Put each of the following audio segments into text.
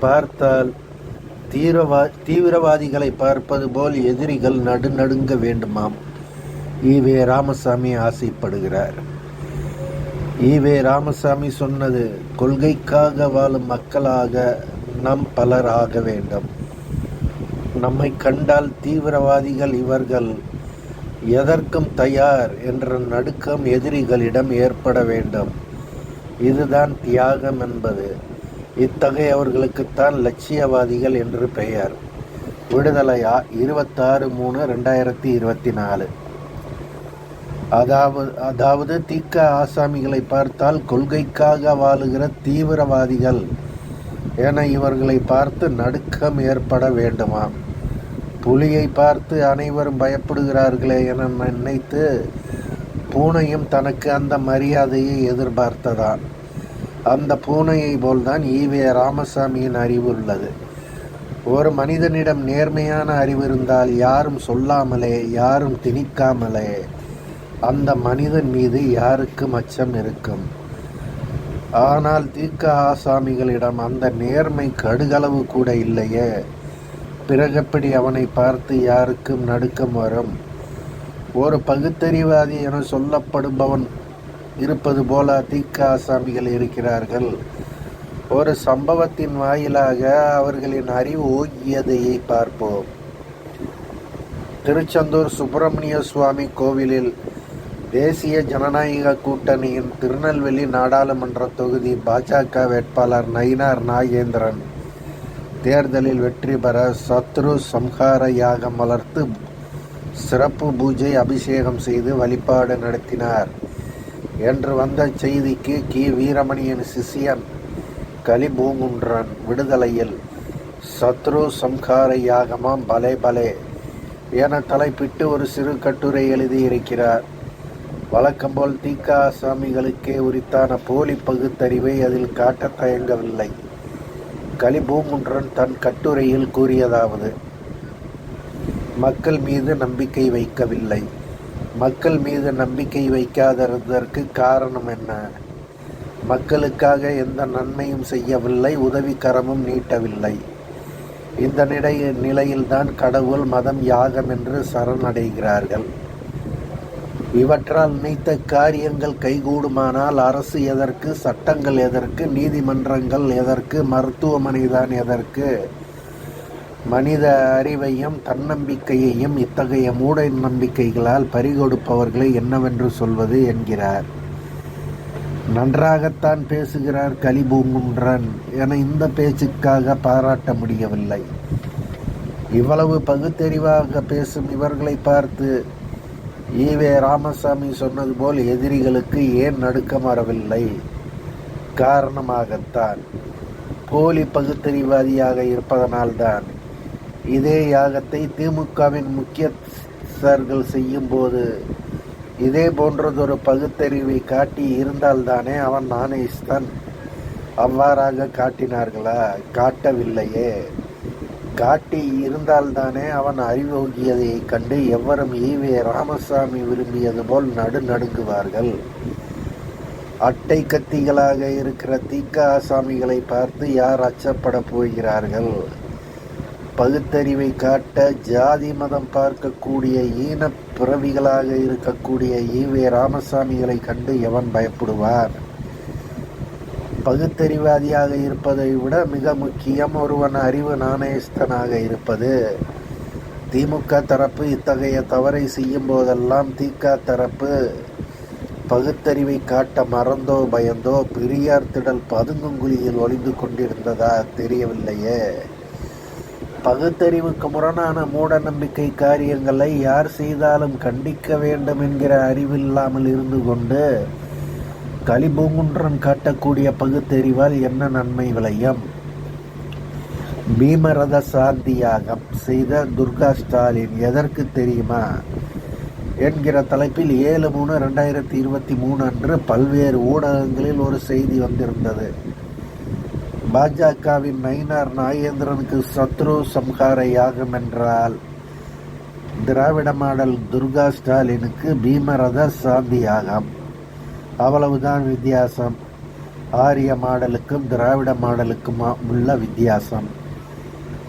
பார்த்தால் தீவிரவா தீவிரவாதிகளை பார்ப்பது போல் எதிரிகள் நடுநடுங்க வேண்டுமாம். ஈவே ராமசாமி ஆசைப்படுகிறார். ஈவே ராமசாமி சொன்னது கொள்கைக்காக வாழும் மக்களாக நம் பலர் ஆக வேண்டும். நம்மை கண்டால் தீவிரவாதிகள் இவர்கள் எதற்கும் தயார் என்ற நடுக்கம் எதிரிகளிடம் ஏற்பட வேண்டும். இதுதான் தியாகம் என்பது. இத்தகையவர்களுக்குத்தான் லட்சியவாதிகள் என்று பெயர். விடுதலையா இருபத்தாறு மூணு ரெண்டாயிரத்தி இருபத்தி நாலு அதாவது அதாவது தீக்க ஆசாமிகளை பார்த்தால் கொள்கைக்காக வாழுகிற தீவிரவாதிகள் என இவர்களை பார்த்து நடுக்கம் ஏற்பட வேண்டுமாம். புலியை பார்த்து அனைவரும் பயப்படுகிறார்களே என நினைத்து பூனையும் தனக்கு அந்த மரியாதையை எதிர்பார்த்ததான் அந்த பூனையை போல்தான் ஈவே ராமசாமியின் அறிவு உள்ளது. ஒரு மனிதனிடம் நேர்மையான அறிவு இருந்தால் யாரும் சொல்லாமலே யாரும் திணிக்காமலே அந்த மனிதன் மீது யாருக்கும் அச்சம் இருக்கும்? ஆனால் தீக்க ஆசாமிகளிடம் அந்த நேர்மை கடுகளவு கூட இல்லையே. பிறகப்படி அவனை பார்த்து யாருக்கும் நடுக்கம் வரும்? ஒரு பகுத்தறிவாதி என சொல்லப்படுபவன் இருப்பது போல தீக்க ஆசாமிகள் இருக்கிறார்கள். ஒரு சம்பவத்தின் வாயிலாக அவர்களின் அறிவு ஓகியதையை பார்ப்போம். திருச்செந்தூர் சுப்பிரமணிய சுவாமி கோவிலில் தேசிய ஜனநாயக கூட்டணியின் திருநெல்வேலி நாடாளுமன்ற தொகுதி பாஜக வேட்பாளர் நயினார் நாகேந்திரன். தேர்தலில் வெற்றி பெற சத்ரு சம்ஹார யாகம் வளர்த்து சிறப்பு பூஜை அபிஷேகம் செய்து வழிபாடு நடத்தினார். என்று வந்த செய்திக்கு கி. வீரமணியின் சிஷியன் கலிபூங்குன்றன் விடுதலையில் சத்ரு சம்ஹார யாகமாம் பலே பலே என தலைப்பிட்டு ஒரு சிறு கட்டுரை எழுதியிருக்கிறார். வழக்கம்போல் தீக்கா சாமிகளுக்கே உரித்தான போலி பகுத்தறிவை அதில் காட்ட தயங்கவில்லை. கலிபூங்குன்றன் தன் கட்டுரையில் கூறியதாவது மக்கள் மீது நம்பிக்கை வைக்கவில்லை. மக்கள் மீது நம்பிக்கை வைக்காததற்கு காரணம் என்ன? மக்களுக்காக எந்த நன்மையும் செய்யவில்லை உதவிக்கரமும் நீட்டவில்லை. இந்த நிலை நிலையில்தான் கடவுள் மதம் யாகம் என்று சரணடைகிறார்கள். இவற்றால் நினைத்த காரியங்கள் கைகூடுமானால் அரசு எதற்கு சட்டங்கள் எதற்கு நீதிமன்றங்கள் எதற்கு மருத்துவமனை தான் எதற்கு? மனித அறிவையும் தன்னம்பிக்கையையும் இத்தகைய மூட நம்பிக்கைகளால் பறிகொடுப்பவர்களை என்னவென்று சொல்வது என்கிறார். நன்றாகத்தான் பேசுகிறார் கலிபூங்குன்றன் என இந்த பேச்சுக்காக பாராட்ட முடியவில்லை. இவ்வளவு பகுத்தறிவாக பேசும் இவர்களை பார்த்து ஈவே ராமசாமி சொன்னது போல் எதிரிகளுக்கு ஏன் நடுக்கம் வரவில்லை காரணமாகத்தான். போலி பகுத்தறிவாதியாக இருப்பதனால்தான். இதே யாகத்தை திமுகவின் முக்கியஸ்தர்கள் செய்யும்போது இதே போன்றதொரு பகுத்தறிவை காட்டி இருந்தால்தானே அவன் நானேஸ்தன் அவ்வாறாக காட்டினார்களா? காட்டவில்லையே. காட்டி இருந்தால்தானே அவன் அறிவோகியதை கண்டு எவரும் ஈவே ராமசாமி விரும்பியது போல் நடு நடுங்குவார்கள். அட்டை கத்திகளாக இருக்கிற திக்க ஆசாமிகளை பார்த்து யார் அச்சப்பட போகிறார்கள்? பகுத்தறிவை காட்ட ஜாதி மதம் பார்க்கக்கூடிய ஈன பிறவிகளாக இருக்கக்கூடிய ஈவே ராமசாமிகளை கண்டு எவன் பயப்படுவார்? பகுத்தறிவாதியாக இருப்பதை விட மிக முக்கியம் ஒருவன் அறிவு நாணயஸ்தனாக இருப்பது. திமுக தரப்பு இத்தகைய தவறை செய்யும் போதெல்லாம் திக தரப்பு பகுத்தறிவை காட்ட மறந்தோ பயந்தோ பெரியார் திடல் பதுங்குங்குழியில் ஒளிந்து கொண்டிருந்ததா தெரியவில்லையே. பகுத்தறிவுக்கு முரணான மூட நம்பிக்கை காரியங்களை யார் செய்தாலும் கண்டிக்க வேண்டும் என்கிற அறிவில்லாமல் இருந்து கொண்டு கலிபூங்குன்றம் காட்டக்கூடிய பகுத்தறிவால் என்ன நன்மை விளையும்? பீமரத சாந்தியாகம் செய்த துர்கா ஸ்டாலின் எதற்கு தெரியுமா? என்கிற தலைப்பில் ஏழு மூணு ரெண்டாயிரத்தி இருபத்தி மூணு அன்று பல்வேறு ஊடகங்களில் ஒரு செய்தி வந்திருந்தது. பாஜகவின் மைனார் நாகேந்திரனுக்கு சத்ரு சம்ஹார யாகம் என்றால் திராவிட மாடல் துர்கா ஸ்டாலினுக்கு பீமரத சாந்தி யாகம். அவ்வளவுதான் வித்தியாசம். ஆரிய மாடலுக்கும் திராவிட மாடலுக்கும் உள்ள வித்தியாசம்.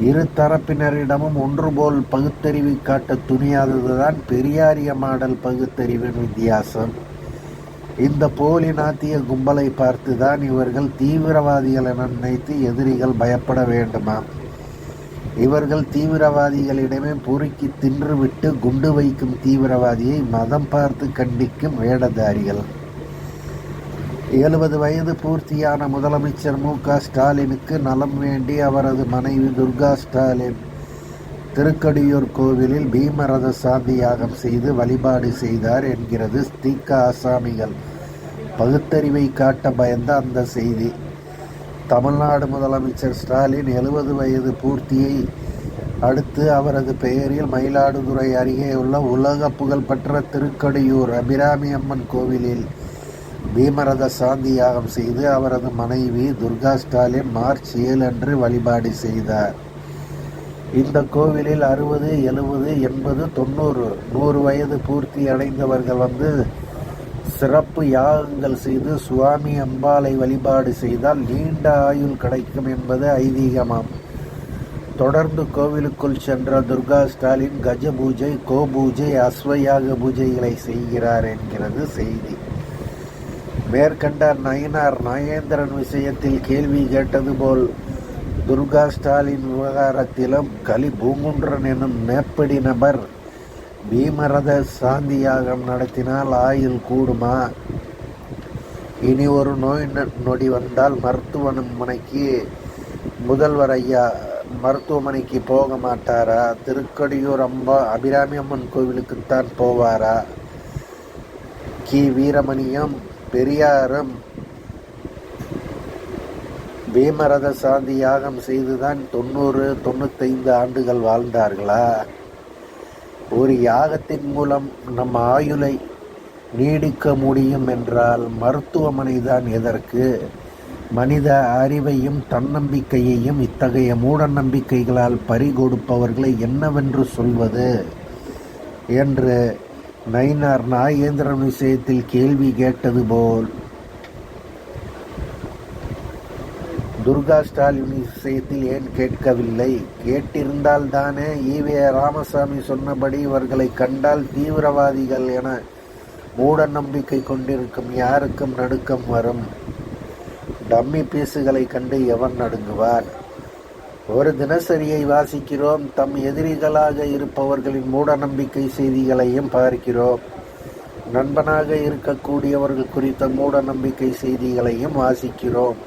இரு தரப்பினரிடமும் ஒன்றுபோல் பகுத்தறிவு காட்ட துணியாததுதான் பெரியாரிய மாடல் பகுத்தறிவின் வித்தியாசம். இந்த போலி நாத்திய கும்பலை பார்த்துதான் இவர்கள் தீவிரவாதிகள் என நினைத்து எதிரிகள் பயப்பட வேண்டுமாம் இவர்கள் தீவிரவாதிகளிடமே பொறுக்கி தின்றுவிட்டு குண்டு வைக்கும் தீவிரவாதியை மதம் பார்த்து கண்டிக்கும் வேடதாரிகள் எழுபது வயது பூர்த்தியான முதலமைச்சர் மு க ஸ்டாலினுக்கு நலம் வேண்டி அவரது மனைவி துர்கா ஸ்டாலின் திருக்கடியூர் கோவிலில் பீமரத சாந்தி யாகம் செய்து வழிபாடு செய்தார் என்கிறது ஸ்தீக ஆசாமிகள். பகுத்தறிவை காட்ட பயந்த அந்த செய்தி. தமிழ்நாடு முதலமைச்சர் ஸ்டாலின் எழுபது வயது பூர்த்தியை அடுத்து அவரது பெயரில் மயிலாடுதுறை அருகே உள்ள உலக புகழ்பெற்ற திருக்கடியூர் அபிராமி அம்மன் கோவிலில் பீமரத சாந்தி யாகம் செய்து அவரது மனைவி துர்கா ஸ்டாலின் மார்ச் ஏழு அன்று வழிபாடு செய்தார். இந்த கோவிலில் அறுபது எழுபது எண்பது தொண்ணூறு நூறு வயது பூர்த்தி அடைந்தவர்கள் வந்து சிறப்பு யாகங்கள் செய்து சுவாமி அம்பாளை வழிபாடு செய்தால் நீண்ட ஆயுள் கிடைக்கும் என்பது ஐதீகமாம். தொடர்ந்து கோவிலுக்குள் சென்ற துர்கா ஸ்டாலின் கஜ பூஜை கோ பூஜை அஸ்வயாக பூஜைகளை செய்கிறார் என்கிறது செய்தி. மேற்கண்ட நயினார் நயேந்திரன் விஷயத்தில் கேள்வி கேட்டது போல் துர்கா ஸ்டாலின் விவகாரத்திலும் கலி பூங்குன்றன் எனும் மேப்படி நபர் பீமரத சாந்தி யாகம் நடத்தினால் ஆயுள் கூடுமா? இனி ஒரு நோய் நொடி வந்தால் மருத்துவமனைக்கு முதல்வர் ஐயா மருத்துவமனைக்கு போக மாட்டாரா? திருக்கடியூர் அம்பா அபிராமி அம்மன் கோவிலுக்குத்தான் போவாரா? கி. வீரமணியும் பெரியாரும் பீமரத சாந்தி யாகம் செய்துதான் தொண்ணூறு தொண்ணூத்தைந்து ஆண்டுகள் வாழ்ந்தார்களா? ஒரு யாகத்தின் மூலம் நம் ஆயுளை நீடிக்க முடியும் என்றால் மருத்துவமனை தான் எதற்கு? மனித அறிவையும் தன்னம்பிக்கையையும் இத்தகைய மூட நம்பிக்கைகளால் பறிகொடுப்பவர்களை என்னவென்று சொல்வது? என்று நயினார் நாகேந்திரன் விஷயத்தில் கேள்வி கேட்டது போல் துர்கா ஸ்டாலின் விஷயத்தில் ஏன் கேட்கவில்லை? கேட்டிருந்தால் தானே ஈவே ராமசாமி சொன்னபடி இவர்களை கண்டால் தீவிரவாதிகள் என மூட நம்பிக்கை கொண்டிருக்கும் யாருக்கும் நடுக்கம் வரும். டம்மி பீஸுகளை கண்டு எவன் நடுங்குவார்? ஒரு தினசரியை வாசிக்கிறோம் தம் எதிரிகளாக இருப்பவர்களின் மூட நம்பிக்கை செய்திகளையும் பார்க்கிறோம். நண்பனாக இருக்கக்கூடியவர்கள் குறித்த மூட நம்பிக்கை செய்திகளையும் வாசிக்கிறோம்.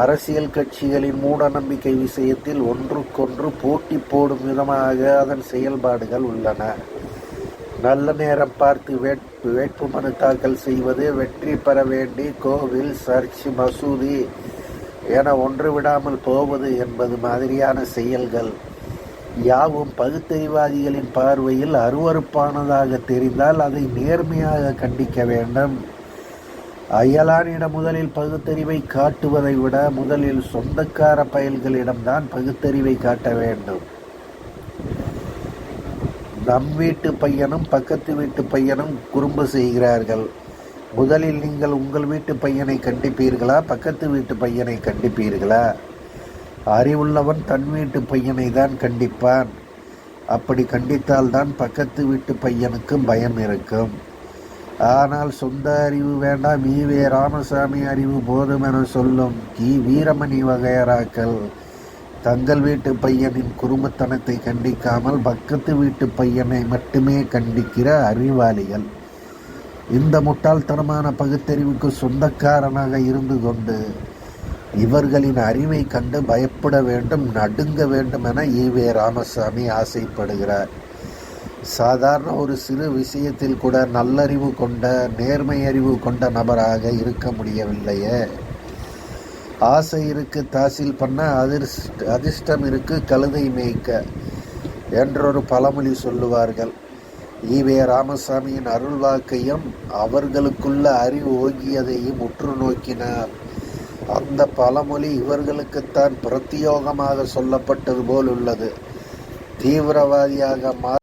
அரசியல் கட்சிகளின் மூட நம்பிக்கை விஷயத்தில் ஒன்றுக்கொன்று போட்டி போடும் விதமாக அதன் செயல்பாடுகள் உள்ளன. நல்ல நேரம் பார்த்து வேட்பு வேட்பு மனு தாக்கல் செய்வது வெற்றி பெற வேண்டி கோவில் சர்ச் மசூதி என ஒன்று விடாமல் போவது என்பது மாதிரியான செயல்கள். யாவும் பகுத்தறிவாதிகளின் பார்வையில் அருவறுப்பானதாக தெரிந்தால் அதை நேர்மையாக கண்டிக்க வேண்டும். அயலானிடம் முதலில் பகுத்தறிவை காட்டுவதை விட முதலில் சொந்தக்கார பயல்களிடம்தான் பகுத்தறிவை காட்ட வேண்டும். நம் வீட்டு பையனும் பக்கத்து வீட்டு பையனும் குறும்பு செய்கிறார்கள். முதலில் நீங்கள் உங்கள் வீட்டு பையனை கண்டிப்பீர்களா பக்கத்து வீட்டு பையனை கண்டிப்பீர்களா? அறிவுள்ளவன் தன் வீட்டு பையனை தான் கண்டிப்பான். அப்படி கண்டித்தால்தான் பக்கத்து வீட்டு பையனுக்கும் பயம் இருக்கும். ஆனால் சொந்த அறிவு வேண்டாம் ஈவே ராமசாமி அறிவு போதும் என சொல்லும் கி. வீரமணி வகையராக்கள். தங்கள் வீட்டு பையனின் குடும்பத்தனத்தை கண்டிக்காமல் பக்கத்து வீட்டு பையனை மட்டுமே கண்டிக்கிற அறிவாளிகள். இந்த முட்டாள்தனமான பகுத்தறிவுக்கு சொந்தக்காரனாக இருந்து கொண்டு இவர்களின் அறிவை கண்டு பயப்பட வேண்டும் நடுங்க வேண்டும் என ஈவே ராமசாமி ஆசைப்படுகிறார். சாதாரண ஒரு சிறு விஷயத்தில் கூட நல்லறிவு கொண்ட நேர்மை அறிவு கொண்ட நபராக இருக்க முடியவில்லையே. ஆசை இருக்கு தாசில் பண்ண அதிர்ஷ்ட அதிர்ஷ்டம் இருக்கு கழுதை மேய்க்க என்றொரு பழமொழி சொல்லுவார்கள். ஈவே ராமசாமியின் அருள் வாக்கையும் அவர்களுக்குள்ள அறிவு ஓங்கியதையும் உற்று நோக்கினார். அந்த பழமொழி இவர்களுக்குத்தான் பிரத்தியோகமாக சொல்லப்பட்டது போல் உள்ளது. தீவிரவாதியாக மா